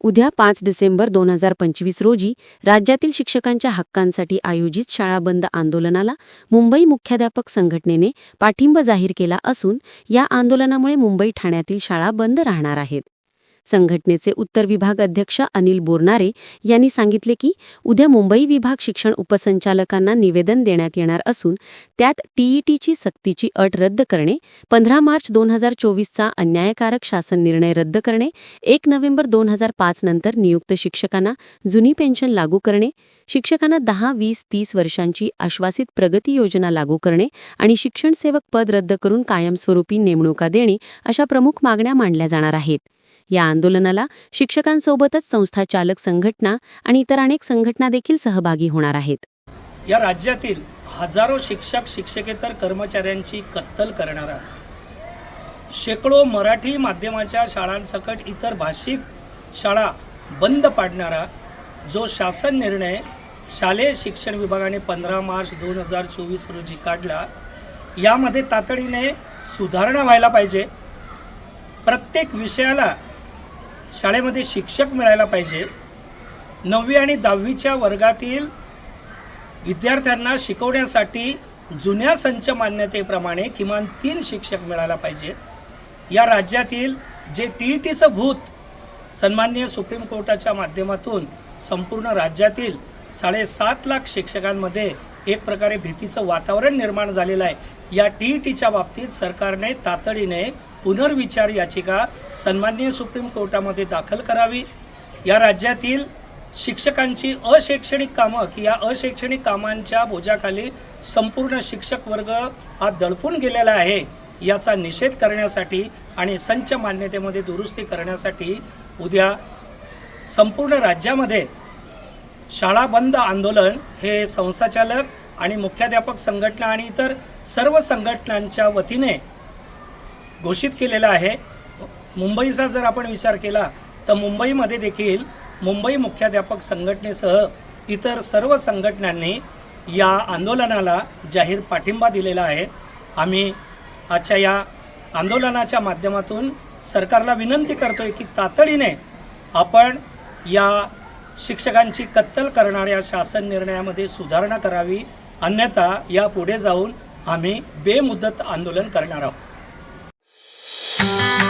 उद्या पाच डिसेंबर दोन हजार पंचवीस रोजी राज्यातील शिक्षकांच्या हक्कांसाठी आयोजित शाळा बंद आंदोलनाला मुंबई मुख्याध्यापक संघटनेने पाठिंबा जाहीर केला असून या आंदोलनामुळे मुंबई ठाण्यातील शाळा बंद राहणार आहेत. संघटनेचे उत्तर विभाग अध्यक्ष अनिल बोरनारे यांनी सांगितले की उद्या मुंबई विभाग शिक्षण उपसंचालकांना निवेदन देण्यात येणार असून त्यात टीईटीची सक्तीची अट रद्द करणे पंधरा मार्च दोन हजार चोवीसचा अन्यायकारक शासन निर्णय रद्द करणे एक नोव्हेंबर दोन हजार पाच नंतर नियुक्त शिक्षकांना जुनी पेन्शन लागू करणे शिक्षकांना दहा वीस तीस वर्षांची आश्वासित प्रगती योजना लागू करणे आणि शिक्षण सेवक पद रद्द करून कायमस्वरूपी नेमणुका देणे अशा प्रमुख मागण्या मांडल्या जाणार आहेत. या आंदोलनाला शिक्षकांसोबतच संस्था चालक संघटना आणि इतर अनेक संघटना देखील सहभागी होणार आहेत. या राज्यातील हजारो शिक्षक शिक्षकेतर कर्मचाऱ्यांची कत्तल करणारा शेकडो मराठी माध्यमाच्या शाळांसकट इतर भाषिक शाळा बंद पाडणारा जो शासन निर्णय शालेय शिक्षण विभागाने पंधरा मार्च दोन हजार चोवीस रोजी काढला यामध्ये तातडीने सुधारणा व्हायला पाहिजे. प्रत्येक विषयाला शाळेमध्ये शिक्षक मिळायला पाहिजे. नववी आणि दहावीच्या वर्गातील विद्यार्थ्यांना शिकवण्यासाठी जुन्या संच मान्यतेप्रमाणे किमान तीन शिक्षक मिळायला पाहिजे. या राज्यातील जे टी ई टीचं भूत सन्माननीय सुप्रीम कोर्टाच्या माध्यमातून संपूर्ण राज्यातील साडेसात लाख शिक्षकांमध्ये एक प्रकारे भीतीचं वातावरण निर्माण झालेलं आहे. या टी ई टीच्या बाबतीत सरकारने तातडीने पुनर्विचार याचिका सन्माननीय सुप्रीम कोर्टामध्ये दाखल करावी. या राज्यातील शिक्षकांची अशैक्षणिक कामं की या अशैक्षणिक कामांच्या बोजाखाली संपूर्ण शिक्षक वर्ग हा दडपून गेलेला आहे याचा निषेध करण्यासाठी आणि संच मान्यतेमध्ये दुरुस्ती करण्यासाठी उद्या संपूर्ण राज्यामध्ये शाळा बंद आंदोलन हे संस्थाचालक आणि मुख्याध्यापक संघटना आणि इतर सर्व संघटनांच्या वतीने घोषित केलेलं आहे. मुंबईचा जर आपण विचार केला तर मुंबईमध्ये देखील मुंबई मुख्याध्यापक संघटनेसह इतर सर्व संघटनांनी या आंदोलनाला जाहीर पाठिंबा दिलेला आहे. आम्ही आजच्या या आंदोलनाच्या माध्यमातून सरकारला विनंती करतो आहे की तातडीने आपण या शिक्षकांची कत्तल करणाऱ्या शासन निर्णयामध्ये सुधारणा करावी. अन्यथा यापुढे जाऊन आम्ही बेमुदत आंदोलन करणार आहोत. Thank you.